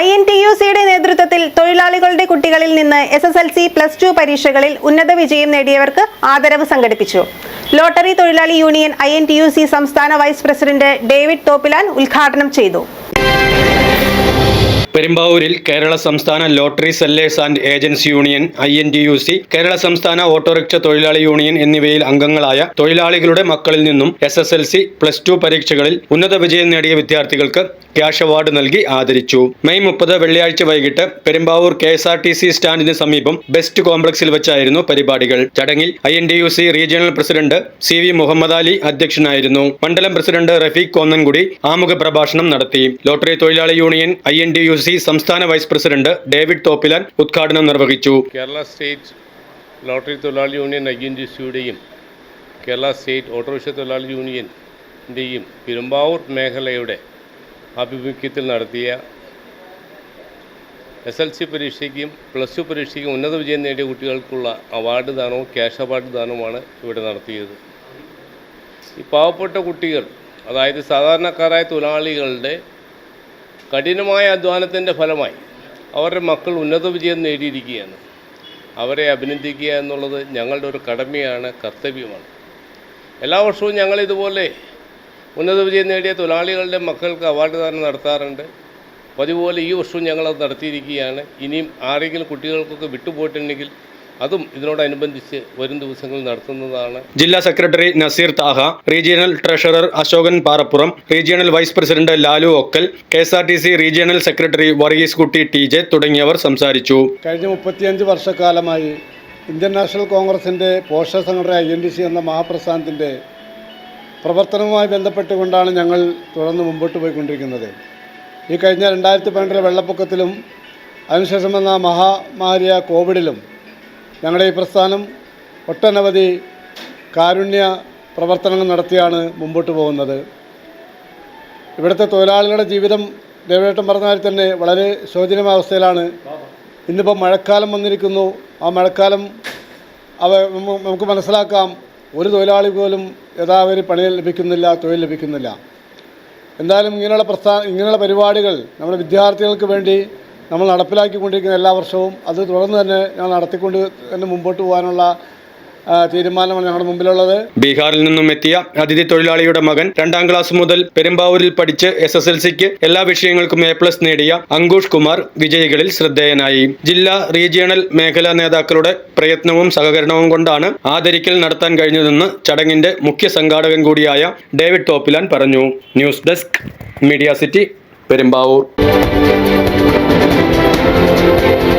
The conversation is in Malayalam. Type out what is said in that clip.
ഐ എൻ ടി യു സിയുടെ നേതൃത്വത്തിൽ തൊഴിലാളികളുടെ കുട്ടികളിൽ നിന്ന് S S L C plus two പരീക്ഷകളിൽ ഉന്നത വിജയം നേടിയവർക്ക് ആദരവ് സംഘടിപ്പിച്ചു. ലോട്ടറി തൊഴിലാളി union I N T U C സംസ്ഥാന വൈസ് പ്രസിഡന്റ് ഡേവിഡ് തോപ്പിലാൻ ഉദ്ഘാടനം ചെയ്തു. പെരുമ്പാവൂരിൽ കേരള സംസ്ഥാന lottery sellers and agents union I N T U C Kerala സംസ്ഥാന ഓട്ടോറിക്ഷ തൊഴിലാളി യൂണിയൻ എന്നിവയിൽ അംഗങ്ങളായ തൊഴിലാളികളുടെ മക്കളിൽ നിന്നും S S L C plus two പരീക്ഷകളിൽ ഉന്നത വിജയം നേടിയ വിദ്യാർത്ഥികൾക്ക് ക്യാഷ് അവാർഡ് നൽകി ആദരിച്ചു. മെയ് മുപ്പത് വെള്ളിയാഴ്ച വൈകിട്ട് Perumbavoor K S R T C സ്റ്റാൻഡിന് സമീപം ബെസ്റ്റ് കോംപ്ലക്സിൽ വെച്ചായിരുന്നു പരിപാടികൾ. ചടങ്ങിൽ I N T U C regional president C V Muhammad Ali അധ്യക്ഷനായിരുന്നു. മണ്ഡലം പ്രസിഡന്റ് റഫീഖ് കോന്നൻകുടി ആമുഖ പ്രഭാഷണം നടത്തി. ലോട്ടറി തൊഴിലാളി union I N T U C സംസ്ഥാന വൈസ് പ്രസിഡന്റ് ഡേവിഡ് തോപ്പിലാൻ ഉദ്ഘാടനം നിർവഹിച്ചു. കേരള സ്റ്റേറ്റ് ലോട്ടറി തൊഴിലാളി യൂണിയൻ ഐ എൻ ജി സിയുടെയും കേരള സ്റ്റേറ്റ് ഓട്ടോറിക്ഷ തൊഴിലാളി യൂണിയന്റെയും പെരുമ്പാവൂർ മേഖലയുടെ ആഭിമുഖ്യത്തിൽ നടത്തിയ എസ് എൽ സി പരീക്ഷയ്ക്കും പ്ലസ് ടു പരീക്ഷയ്ക്കും ഉന്നത വിജയം നേടിയ കുട്ടികൾക്കുള്ള അവാർഡ് ദാനവും ക്യാഷ് അവാർഡ് ദാനവുമാണ് ഇവിടെ നടത്തിയത്. ഈ പാവപ്പെട്ട കുട്ടികൾ അതായത് സാധാരണക്കാരായ തൊഴിലാളികളുടെ കഠിനമായ അധ്വാനത്തിന്റെ ഫലമായി അവരുടെ മക്കൾ ഉന്നത വിജയം നേടിയിരിക്കുകയാണ്. അവരെ അഭിനന്ദിക്കുക എന്നുള്ളത് ഞങ്ങളുടെ ഒരു കടമയാണ് കർത്തവ്യമാണ്. എല്ലാ വർഷവും ഞങ്ങൾ ഇതുപോലെ ഉന്നത വിജയം നേടിയ തൊഴിലാളികളുടെ മക്കൾക്ക് അവാർഡ് ദാനം നടത്താറുണ്ട്. പതിവുപോലെ ഈ വർഷവും ഞങ്ങളത് നടത്തിയിരിക്കുകയാണ്. ഇനിയും ആരെങ്കിലും കുട്ടികൾക്കൊക്കെ വിട്ടുപോയിട്ടുണ്ടെങ്കിൽ അതും ഇതിനോടനുബന്ധിച്ച് വരും ദിവസങ്ങളിൽ നടത്തുന്നതാണ്. ജില്ലാ secretary Naseer Thaha regional treasurer Ashokan Parappuram regional vice president Lalu Okkal K S R T C regional secretary Varghese Kutty T J തുടങ്ങിയവർ സംസാരിച്ചു. കഴിഞ്ഞ മുപ്പത്തിയഞ്ച് വർഷക്കാലമായി ഇന്ത്യൻ നാഷണൽ കോൺഗ്രസിന്റെ പോഷക സംഘടന ഐ എൻ ഡി സി എന്ന മഹാപ്രസ്ഥാനത്തിന്റെ പ്രവർത്തനവുമായി ബന്ധപ്പെട്ടുകൊണ്ടാണ് ഞങ്ങൾ തുടർന്ന് മുമ്പോട്ട് പോയിക്കൊണ്ടിരിക്കുന്നത്. ഈ കഴിഞ്ഞ രണ്ടായിരത്തി പന്ത്രണ്ടിലെ വെള്ളപ്പൊക്കത്തിലും അതിനുശേഷം വന്ന മഹാമാരിയ കോവിഡിലും ഞങ്ങളുടെ ഈ പ്രസ്ഥാനം ഒട്ടനവധി കാരുണ്യ പ്രവർത്തനങ്ങൾ നടത്തിയാണ് മുമ്പോട്ട് പോകുന്നത്. ഇവിടുത്തെ തൊഴിലാളികളുടെ ജീവിതം ദേവേട്ടൻ പറഞ്ഞ മാതിരി തന്നെ വളരെ ശോചനീയമായ അവസ്ഥയിലാണ്. ഇന്നിപ്പോൾ മഴക്കാലം വന്നിരിക്കുന്നു. ആ മഴക്കാലം അവ നമുക്ക് മനസ്സിലാക്കാം. ഒരു തൊഴിലാളി പോലും യഥാവധി പണി ലഭിക്കുന്നില്ല തൊഴിൽ ലഭിക്കുന്നില്ല. എന്തായാലും ഇങ്ങനെയുള്ള പ്രസ്ഥാന ഇങ്ങനെയുള്ള പരിപാടികൾ നമ്മുടെ വിദ്യാർത്ഥികൾക്ക് വേണ്ടി നമ്മൾ നടപ്പിലാക്കിക്കൊണ്ടിരിക്കുന്ന എല്ലാ വർഷവും അത് തുടർന്ന് തന്നെ ഞങ്ങൾ നടത്തിക്കൊണ്ട് തന്നെ മുമ്പോട്ട് പോകാനുള്ള തീരുമാനമാണ് ഞങ്ങളുടെ മുമ്പിലുള്ളത്. ബീഹാറിൽ നിന്നും എത്തിയ അതിഥി തൊഴിലാളിയുടെ മകൻ രണ്ടാം ക്ലാസ് മുതൽ പെരുമ്പാവൂരിൽ പഠിച്ച് എസ് എസ് എൽ സിക്ക് എല്ലാ വിഷയങ്ങൾക്കും എ പ്ലസ് നേടിയ അങ്കുഷ് കുമാർ വിജയികളിൽ ശ്രദ്ധേയനായി. ജില്ലാ റീജിയണൽ മേഖലാ നേതാക്കളുടെ പ്രയത്നവും സഹകരണവും കൊണ്ടാണ് ആദരിക്കൽ നടത്താൻ കഴിഞ്ഞതെന്ന് ചടങ്ങിന്റെ മുഖ്യ സംഘാടകൻ കൂടിയായ ഡേവിഡ് തോപ്പിലാൻ പറഞ്ഞു. News desk media city Perumbavoor. Thank you.